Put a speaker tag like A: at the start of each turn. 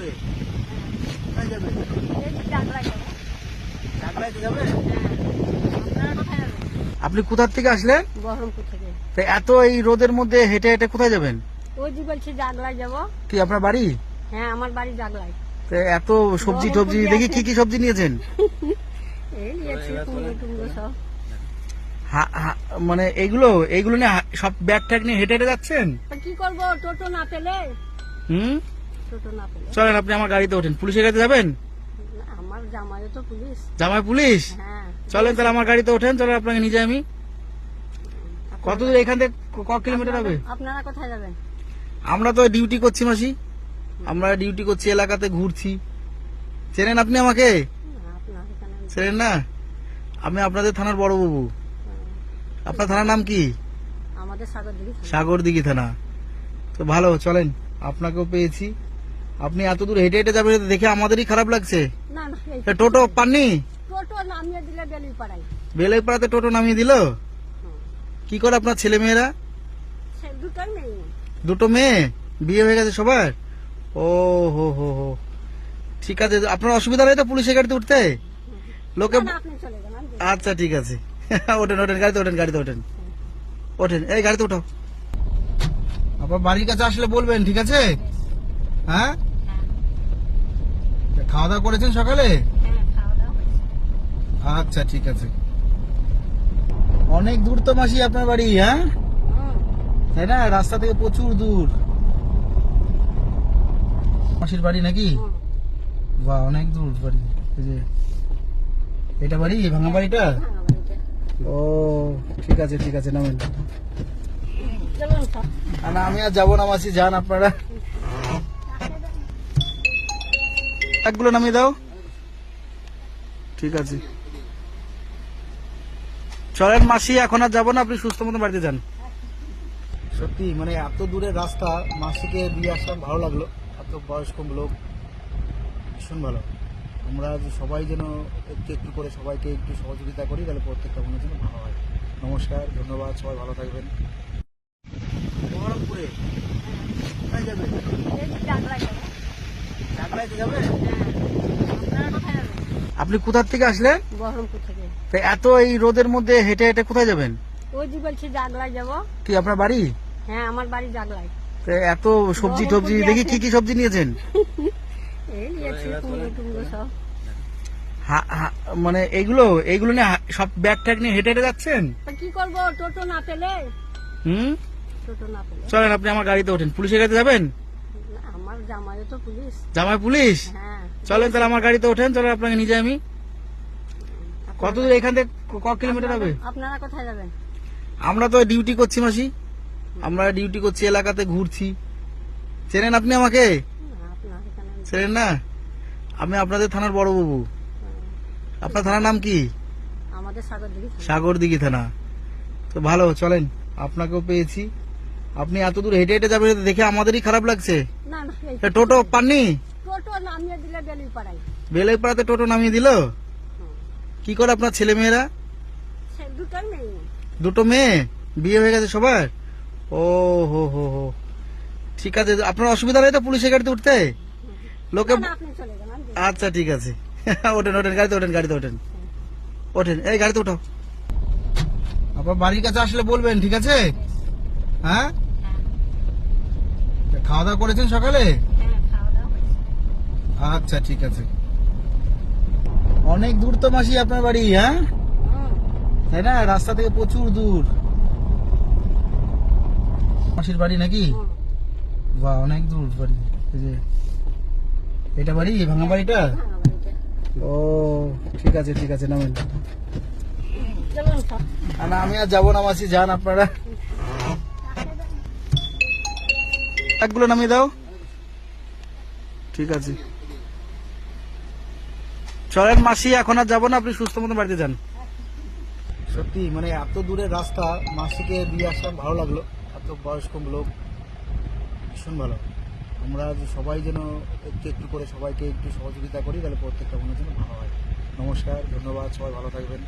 A: বহরমপুরে যাবে।
B: এই যে চাকরা যাব।
A: চাকরাইতে যাবে
B: আপনারা কোথায় যাবেন?
A: আপনি কোথার থেকে আসলেন?
B: বহরমপুর থেকে।
A: তো এত এই রোদের মধ্যে হেঁটে হেঁটে কোথায় যাবেন?
B: ওই যে বলছি জাগলায় যাব।
A: কি আপনার বাড়ি?
B: হ্যাঁ আমার বাড়ি জাগলায়।
A: তো এত সবজি টবজি দেখি কি কি সবজি নিয়েছেন?
B: এই নিয়েছি কুমড়ো টুমড়ো সব।
A: হা- হা- মানে এইগুলো এইগুলো নিয়ে সব ব্যাগ ট্যাগ নিয়ে হেঁটে হেঁটে যাচ্ছেন?
B: কি করব? টোটো না পেলে?
A: হুম?
B: টোটো না পেলে
A: চলেন আপনি আমার গাড়িতে ওঠেন। পুলিশের কাছে যাবেন?
B: আমার জামাইও তো পুলিশ।
A: জামাই পুলিশ?
B: হ্যাঁ
A: চলেন তাহলে আমার গাড়িতে ওঠেন চলেন আপনাকে নিয়ে যাই আমি। কত দূর এখান থেকে ক- কিলোমিটার হবে?
B: আপনারা কোথায় যাবেন?
A: আমরা তো ডিউটি করছি মাসি। আমরা ডিউটি করছি এলাকাতে ঘুরছি। চেনেন আপনি আমাকে? চেনেন না? আমি আপনাদের থানার বড় বাবু। আপনার থানার নাম কি?
B: আমাদের সাগর
A: সাগর দিঘি থানা। তো ভালো চলেন। আপনাকেও পেয়েছি। আপনি এত দূর হেঁটে হেঁটে যাবেন দেখে আমাদেরই খারাপ লাগছে।
B: না না এই
A: টোটো পাননি?
B: টোটো নামিয়ে দিলে
A: টোটো নামিয়ে দিল? কি করে আপনার ছেলে মেয়েরা
B: সে দুটোই নেই
A: দুটো মেয়ে? বিয়ে হয়ে গেছে সবার? ও হো হো হো। ঠিক আছে আপনার অসুবিধা নেই তো পুলিশের গাড়িতে উঠতে। লোকে
B: না, না, আপনি চলে যান আমি যাব।
A: আচ্ছা ঠিক আছে। ওঠেন ওঠেন গাড়িতে ওঠেন গাড়িতে ওঠেন। ওঠেন এই গাড়িতে উঠাও। আপনার বাড়ির কাছে আসলে বলবেন ঠিক আছে? হ্যাঁ? খাওয়া দাওয়া করেছেন সকালে?
B: হ্যাঁ।
A: আচ্ছা ঠিক আছে। অনেক দূর তো মাসি আপনার বাড়ি হ্যাঁ? তাই না? রাস্তা থেকে প্রচুর দূর। মাসির বাড়ি নাকি। বা অনেক দূর বাড়ি। যে এটা বাড়ি? ভাঙা বাড়িটা? ও ঠিক আছে ঠিক আছে নামেন। না, আমি আর যাব না মাসি যান আপনারা। একগুলো নামিয়ে দাও। ঠিক আছে। চলেন মাসি এখন আর যাব না আপনি সুস্থ মতো বাড়িতে যান। সত্যি মানে এত দূরের রাস্তা মাসিকে দিয়ে আসলাম ভালো লাগল। এত বয়স্ক লোক ভীষণ ভালো। আমরা সবাই যেন একটু একটু করে সবাইকে একটু সহযোগিতা করি তাহলে প্রত্যেকটা মনের জন্য ভালো হয়। নমস্কার ধন্যবাদ সবাই ভালো থাকবেন। বহরমপুরে। কোথায় যাবে?
B: যাব।
A: চাকরাইতে যাবে
B: হ্যাঁ। আপনারা কোথায় যাবেন?
A: আপনি কোথার থেকে আসলেন?
B: বহরমপুর থেকে।
A: তো এত এই রোদের মধ্যে হেঁটে হেঁটে কোথায় যাবেন?
B: ওই যে বলছি জাগলায় যাব।
A: কি আপনার বাড়ি?
B: হ্যাঁ আমার বাড়ি জাগলায়।
A: তো এত সবজি টবজি দেখি কি কি সবজি নিয়েছেন?
B: এই নিয়েছি কুমড়ো টুমড়ো সব।
A: মানে এইগুলো এইগুলো নিয়ে সব ব্যাগ ট্যাগ নিয়ে হেঁটে হেঁটে যাচ্ছেন?
B: কি করব? টোটো না পেলে?
A: হুম?
B: টোটো না পেলে।
A: চলেন আপনি আমার গাড়িতে ওঠেন। পুলিশের কাছে যাবেন?
B: আমার জামাইও তো পুলিশ।
A: জামাই পুলিশ?
B: হ্যাঁ
A: চলেন তাহলে আমার গাড়িতে ওঠেন চলেন আপনাকে নিয়ে যাই আমি। কত দূর এখান থেকে ক- কিলোমিটার হবে?
B: আপনারা কোথায় যাবেন?
A: আমরা তো ডিউটি করছি মাসি। আমরা ডিউটি করছি এলাকাতে ঘুরছি। চেনেন আপনি আমাকে? চেনেন না? আমি আপনাদের থানার বড় বাবু। আপনার থানার নাম কি?
B: আমাদের সাগর
A: দিঘি থানা। তো ভালো চলেন। আপনাকেও পেয়েছি। আপনি এত দূর হেঁটে হেঁটে যাবেন দেখে আমাদেরই খারাপ লাগছে।
B: না না এই
A: এ, টোটো পাননি?
B: টোটো নামিয়ে দিলে বেলুই পাড়াই
A: বেলের পাড়াতে টোটো নামিয়ে দিল? কি করে আপনার ছেলে মেয়েরা
B: সে দুটোই নেই
A: দুটো মেয়ে? বিয়ে হয়ে গেছে সবার? ও হো হো হো। ঠিক আছে আপনার অসুবিধা নেই তো পুলিশের গাড়িতে উঠতে? লোকে
B: না, না, আপনি চলে যান আমি যাব।
A: আচ্ছা ঠিক আছে। ওঠেন ওঠেন গাড়িতে ওঠেন গাড়িতে ওঠেন। ওঠেন এই গাড়িতে উঠাও আপনার বাড়ির কাছে আসলে বলবেন ঠিক আছে? হ্যাঁ? খাওয়া দাওয়া করেছেন সকালে?
B: হ্যাঁ।
A: আচ্ছা ঠিক আছে। অনেক দূর তো মাসি আপনার বাড়ি হ্যাঁ? তাই না? রাস্তা থেকে প্রচুর দূর। মাসির বাড়ি নাকি। বা অনেক দূর বাড়ি। যে এটা বাড়ি? ভাঙা বাড়িটা? ও ঠিক আছে ঠিক আছে নামেন। আমি আর যাব না মাসি যান আপনারা। একগুলো নামিয়ে দাও। ঠিক আছে। চলেন মাসি, এখন আর যাব না, আপনি সুস্থ মতো বাড়িতে যান। সত্যি মানে এত দূরের রাস্তা, মাসিকে দিয়ে আসলাম, ভালো লাগল। এত বয়স্ক লোক, ভীষণ ভালো। আমরা সবাই যেন একটু একটু করে সবাইকে একটু সহযোগিতা করি, তাহলে প্রত্যেকটা মনের জন্য ভালো হয়। নমস্কার, ধন্যবাদ, সবাই ভালো থাকবেন।